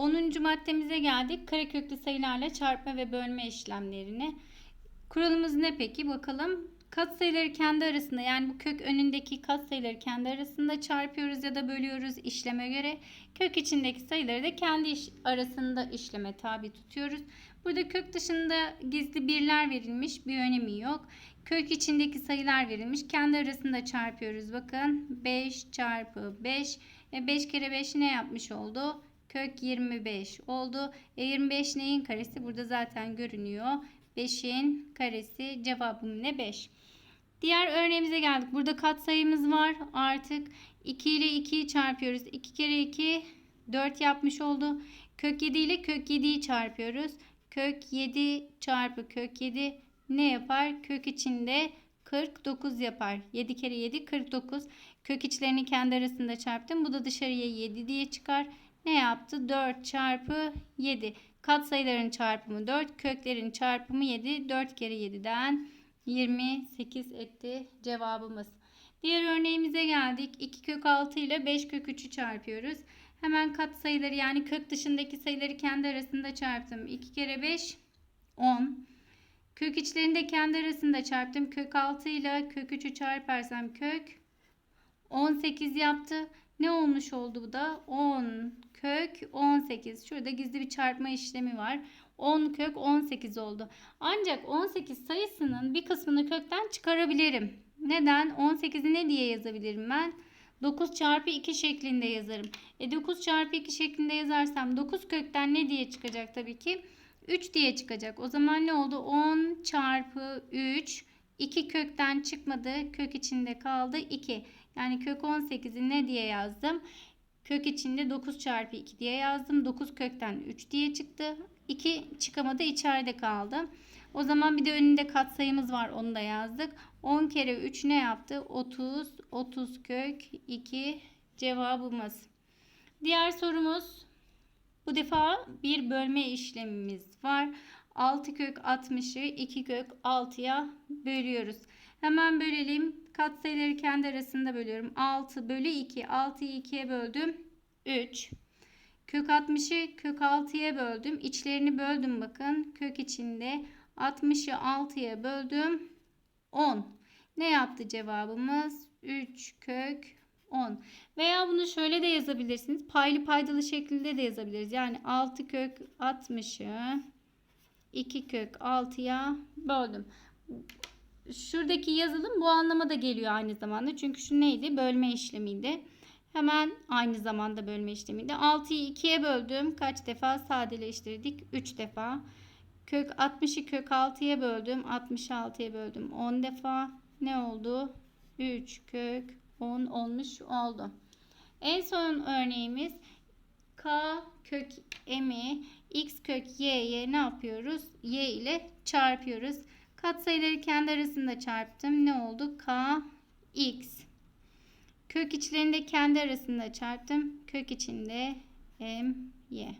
10. maddemize geldik. Kareköklü sayılarla çarpma ve bölme işlemlerine. Kuralımız ne peki? Bakalım. Katsayıları kendi arasında yani bu kök önündeki katsayıları kendi arasında çarpıyoruz ya da bölüyoruz işleme göre. Kök içindeki sayıları da kendi iş arasında işleme tabi tutuyoruz. Burada kök dışında gizli birler verilmiş bir önemi yok. Kök içindeki sayılar verilmiş. Kendi arasında çarpıyoruz. Bakın 5 çarpı 5. E 5 kere 5 ne yapmış oldu? Kök 25 oldu. E 25 neyin karesi? Burada zaten görünüyor. 5'in karesi cevabım ne 5. Diğer örneğimize geldik. Burada katsayımız var. Artık 2 ile 2'yi çarpıyoruz. 2 kere 2 4 yapmış oldu. Kök 7 ile kök 7'yi çarpıyoruz. Kök 7 çarpı kök 7 ne yapar? Kök içinde 49 yapar. 7 kere 7 49. Kök içlerini kendi arasında çarptım. Bu da dışarıya 7 diye çıkar. Ne yaptı? 4 çarpı 7. Katsayıların çarpımı 4. Köklerin çarpımı 7. 4 kere 7'den 28 etti cevabımız. Diğer örneğimize geldik. 2 kök 6 ile 5 kök 3'ü çarpıyoruz. Hemen kat sayıları yani kök dışındaki sayıları kendi arasında çarptım. 2 kere 5 10. Kök içlerini de kendi arasında çarptım. Kök 6 ile kök 3'ü çarparsam kök 18 yaptı. Ne olmuş oldu bu da? 10 kök 18. Şurada gizli bir çarpma işlemi var. 10 kök 18 oldu. Ancak 18 sayısının bir kısmını kökten çıkarabilirim. Neden? 18'i ne diye yazabilirim ben? 9 çarpı 2 şeklinde yazarım. E 9 çarpı 2 şeklinde yazarsam 9 kökten ne diye çıkacak tabii ki? 3 diye çıkacak. O zaman ne oldu? 10 çarpı 3 2 kökten çıkmadı. Kök içinde kaldı 2. Yani kök 18'i ne diye yazdım? Kök içinde 9 çarpı 2 diye yazdım. 9 kökten 3 diye çıktı. 2 çıkamadı içeride kaldı. O zaman bir de önünde katsayımız var onu da yazdık. 10 kere 3 ne yaptı? 30. 30 kök 2 cevabımız. Diğer sorumuz bu defa bir bölme işlemimiz var. 6 kök 60'ı 2 kök 6'ya bölüyoruz. Hemen bölelim. Katsayıları kendi arasında bölüyorum. 6 bölü 2. 6'yı 2'ye böldüm. 3. Kök 60'ı kök 6'ya böldüm. İçlerini böldüm bakın. Kök içinde 60'ı 6'ya böldüm. 10. Ne yaptı cevabımız? 3 kök 10. Veya bunu şöyle de yazabilirsiniz. Paylı paydalı şeklinde de yazabiliriz. Yani 6 kök 60'ı 2 kök 6'ya böldüm. Şuradaki yazılım bu anlama da geliyor aynı zamanda. Çünkü şu neydi? Bölme işlemiydi. Hemen aynı zamanda bölme işlemiydi. 6'yı 2'ye böldüm. Kaç defa sadeleştirdik? 3 defa. Kök 60'ı kök 6'ya böldüm. 66'ya böldüm. 10 defa. Ne oldu? 3 kök 10 olmuş oldu. En son örneğimiz k kök m'i x kök y'ye ne yapıyoruz? y ile çarpıyoruz. Katsayıları kendi arasında çarptım. Ne oldu? k x. Kök içlerinde kendi arasında çarptım. Kök içinde m y.